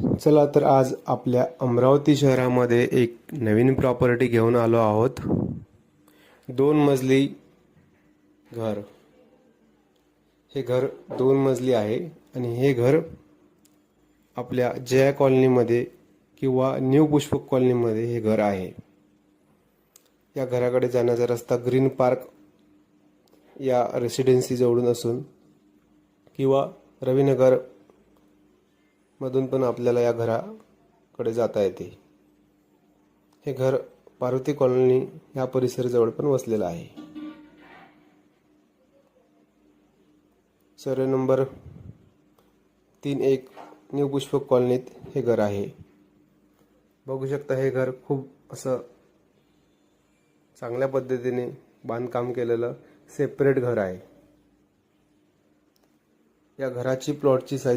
चला तर आज आपल्या अमरावती शहरामध्ये एक नवीन प्रॉपर्टी घेऊन आलो आहोत. दोन मजली घर. हे घर दोन मजली आहे आणि हे घर आपल्या जया कॉलनीमध्ये किंवा न्यू पुष्पक कॉलनीमध्ये हे घर आहे. या घराकडे जाण्याचा रस्ता ग्रीन पार्क या रेसिडेन्सी जवळून असून किंवा रविनगर मधून पण आपल्याला या घराकडे जाता येते. हे घर पार्वती कॉलनी या परिसराजवळ पण वसलेलं आहे. सर्वे नंबर तीन एक न्यू पुष्पक कॉलनीत हे घर आहे. बघू शकता हे घर खूप असं चांगल्या पद्धतीने बांधकाम केलेलं सेपरेट घर आहे. या घराची प्लॉटची साईज